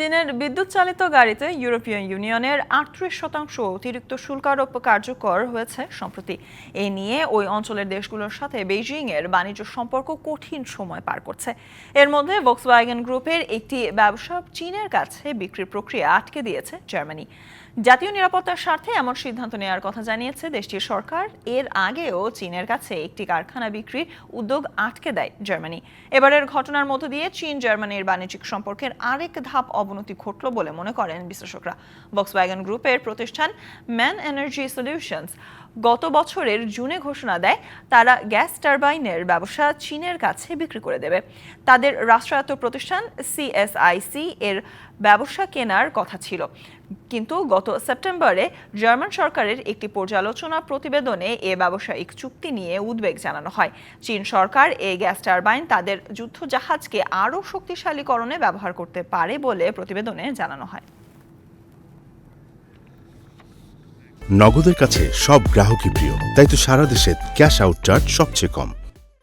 চীনের বিদ্যুৎ চালিত গাড়িতে ইউরোপীয় ইউনিয়নের আটত্রিশ শতাংশ অতিরিক্ত শুল্ক আরোপ কার্যকর হয়েছে সম্প্রতি। এ নিয়ে ওই অঞ্চলের দেশগুলোর সাথে বেইজিং এর বাণিজ্য সম্পর্ক কঠিন সময় পার করছে। এর মধ্যে ভক্সওয়াগন গ্রুপের একটি ব্যবসা চীনের কাছে বিক্রির প্রক্রিয়া আটকে দিয়েছে জার্মানি। জাতীয় নিরাপত্তার স্বার্থে এমন সিদ্ধান্ত নেওয়ার কথা জানিয়েছে দেশটির সরকার। এর আগেও চীনের কাছে একটি কারখানা বিক্রির উদ্যোগ আটকে দেয় জার্মানি। এবারের ঘটনার মধ্য দিয়ে চীন জার্মানির বাণিজ্যিক সম্পর্কের আরেক ধাপ অবনতি ঘটল বলে মনে করেন বিশ্লেষকরা। বক্সওয়াগন গ্রুপের প্রতিষ্ঠান ম্যান এনার্জি সলিউশনস গত বছরের জুনে ঘোষণা দেয়, তারা গ্যাস টারবাইনের ব্যবসা চীনের কাছে বিক্রি করে দেবে। তাদের রাষ্ট্রায়ত্ত প্রতিষ্ঠান সিএসআইসি এর ব্যবসা কেনার কথা ছিল। কিন্তু গত সেপ্টেম্বরে জার্মান সরকারের একটি পর্যালোচনা প্রতিবেদনে এ ব্যবসায়িক চুক্তি নিয়ে উদ্বেগ জানানো হয়। চীন সরকার এই গ্যাস টারবাইন তাদের যুদ্ধ জাহাজকে আরও শক্তিশালীকরণে ব্যবহার করতে পারে বলে প্রতিবেদনে জানানো হয়। নগদের কাছে সব গ্রাহকই প্রিয়, তাই তো সারা দেশে ক্যাশ আউট চার্জ সবচেয়ে কম।